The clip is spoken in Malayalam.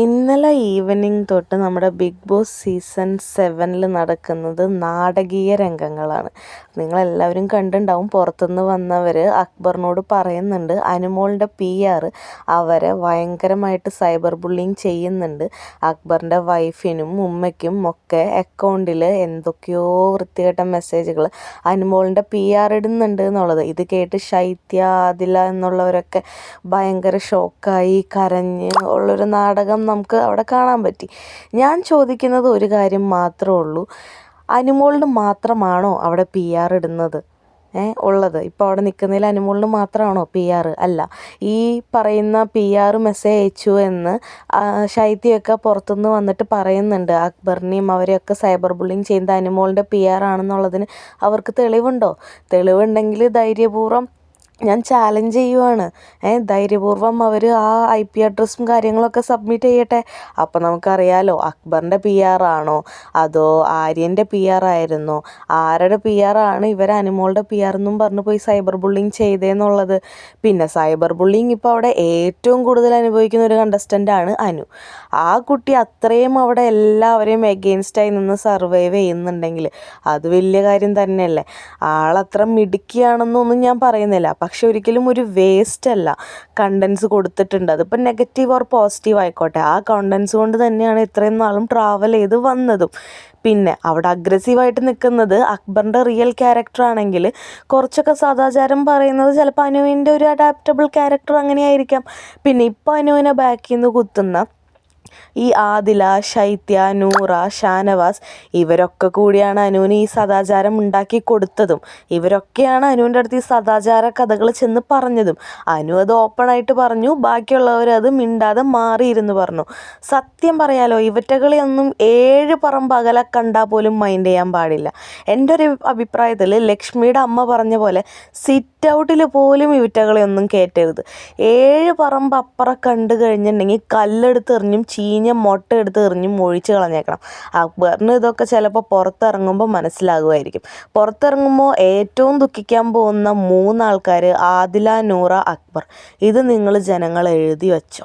ഇന്നലെ ഈവനിങ് തൊട്ട് നമ്മുടെ ബിഗ് ബോസ് സീസൺ സെവനിൽ നടക്കുന്നത് നാടകീയ രംഗങ്ങളാണ്. നിങ്ങളെല്ലാവരും കണ്ടുണ്ടാവും പുറത്തുനിന്ന് വന്നവർ അക്ബറിനോട് പറയുന്നുണ്ട് അനുമോളുടെ പി ആർ അവരെ ഭയങ്കരമായിട്ട് സൈബർ ബുള്ളിങ് ചെയ്യുന്നുണ്ട്. അക്ബറിന്റെ വൈഫിനും ഉമ്മയ്ക്കും ഒക്കെ അക്കൗണ്ടിൽ എന്തൊക്കെയോ വൃത്തികെട്ട മെസ്സേജുകൾ അനുമോളിന്റെ പി ആർ ഇടുന്നുണ്ട് എന്നുള്ളത്. ഇത് കേട്ട് ശൈത്യ അതില എന്നുള്ളവരൊക്കെ ഭയങ്കര ഷോക്കായി കരഞ്ഞ് ഉള്ളൊരു നാടകം നമുക്ക് അവിടെ കാണാൻ പറ്റി. ഞാൻ ചോദിക്കുന്നത് ഒരു കാര്യം മാത്രമേ ഉള്ളൂ. അനുമോളിന് മാത്രമാണോ അവിടെ പി ആർ ഇടുന്നത്? ഉള്ളത്. ഇപ്പോൾ അവിടെ നിൽക്കുന്നതിൽ അനുമോളിന് മാത്രമാണോ പി ആർ അല്ല. ഈ പറയുന്ന പി ആർ മെസ്സേജ് അയച്ചു എന്ന് ശൈത്യമൊക്കെ പുറത്തുനിന്ന് വന്നിട്ട് പറയുന്നുണ്ട്. അക്ബറിനെയും അവരെയൊക്കെ സൈബർ ബുള്ളിങ് ചെയ്യുന്ന അനുമോളിന്റെ പി ആർ ആണെന്നുള്ളതിന് അവർക്ക് തെളിവുണ്ടോ? തെളിവുണ്ടെങ്കിൽ ധൈര്യപൂർവം ഞാൻ ചാലഞ്ച് ചെയ്യുവാണ്. ധൈര്യപൂർവം അവർ ആ ഐ പി അഡ്രസ്സും കാര്യങ്ങളൊക്കെ സബ്മിറ്റ് ചെയ്യട്ടെ. അപ്പോൾ നമുക്കറിയാലോ അക്ബറിന്റെ പി ആർ ആണോ? അതോ ആര്യന്റെ പി ആർ ആയിരുന്നോ? ആരുടെ പി ആർ ആണ് ഇവർ അനുമോളുടെ പി ആർ എന്നും പറഞ്ഞ് പോയി സൈബർ ബുള്ളിങ് ചെയ്തതെന്നുള്ളത് പിന്നെ സൈബർ ബുള്ളിങ് ഇപ്പോൾ അവിടെ ഏറ്റവും കൂടുതൽ അനുഭവിക്കുന്ന ഒരു കണ്ടസ്റ്റന്റാണ് അനു. ആ കുട്ടി അത്രയും അവിടെ എല്ലാവരെയും എഗെയിൻസ്റ്റായി നിന്ന് സർവൈവ് ചെയ്യുന്നുണ്ടെങ്കിൽ അത് വലിയ കാര്യം തന്നെയല്ലേ? ആളത്ര മിടുക്കിയാണെന്നൊന്നും ഞാൻ പറയുന്നില്ല. പക്ഷെ ഒരിക്കലും ഒരു വേസ്റ്റ് അല്ല. കണ്ടൻസ് കൊടുത്തിട്ടുണ്ട്. അതിപ്പോൾ നെഗറ്റീവ് ഓർ പോസിറ്റീവ് ആയിക്കോട്ടെ. ആ കണ്ടൻസ് കൊണ്ട് തന്നെയാണ് ഇത്രയും നാളും ട്രാവൽ ചെയ്ത് വന്നതും. പിന്നെ അവിടെ അഗ്രസീവായിട്ട് നിൽക്കുന്നത് അക്ബറിന്റെ റിയൽ ക്യാരക്ടർ ആണെങ്കിൽ കുറച്ചൊക്കെ സദാചാരം പറയുന്നത് ചിലപ്പോൾ അനുവിന്റെ ഒരു അഡാപ്റ്റബിൾ ക്യാരക്ടർ അങ്ങനെയായിരിക്കാം. പിന്നെ ഇപ്പോൾ അനുവിനെ ബാക്കിൽ നിന്ന് കുത്തുന്ന ഈ ആദില ശൈത്യ നൂറ ഷാനവാസ് ഇവരൊക്കെ കൂടിയാണ് അനുവിന് ഈ സദാചാരം ഉണ്ടാക്കി കൊടുത്തതും. ഇവരൊക്കെയാണ് അനുവിന്റെ അടുത്ത് ഈ സദാചാര കഥകൾ ചെന്ന് പറഞ്ഞതും. അനു അത് ഓപ്പണായിട്ട് പറഞ്ഞു ബാക്കിയുള്ളവർ അത് മിണ്ടാതെ മാറിയിരുന്നു പറഞ്ഞു. സത്യം പറയാലോ ഇവറ്റകളെയൊന്നും ഏഴ് പറമ്പ് അകലെ കണ്ടാൽ പോലും മൈൻഡ് ചെയ്യാൻ പാടില്ല. എന്റെ ഒരു അഭിപ്രായത്തിൽ ലക്ഷ്മിയുടെ അമ്മ പറഞ്ഞ പോലെ സിറ്റ് ഔട്ടിൽ പോലും ഇവറ്റകളെയൊന്നും കയറ്റരുത് ഏഴ് പറമ്പ് അപ്പുറം കണ്ടു കഴിഞ്ഞിട്ടുണ്ടെങ്കിൽ കല്ലെടുത്ത് എറിഞ്ഞും ചീഞ്ഞ മുട്ട എടുത്ത് എറിഞ്ഞ് മൊഴിച്ച് കളഞ്ഞേക്കണം. അക്ബറിന് ഇതൊക്കെ ചിലപ്പോൾ പുറത്തിറങ്ങുമ്പോൾ മനസ്സിലാകുമായിരിക്കും. പുറത്തിറങ്ങുമ്പോൾ ഏറ്റവും ദുഃഖിക്കാൻ പോകുന്ന മൂന്നാൾക്കാർ ആദില നൂറ അക്ബർ. ഇത് നിങ്ങൾ ജനങ്ങൾ എഴുതി വെച്ചോ?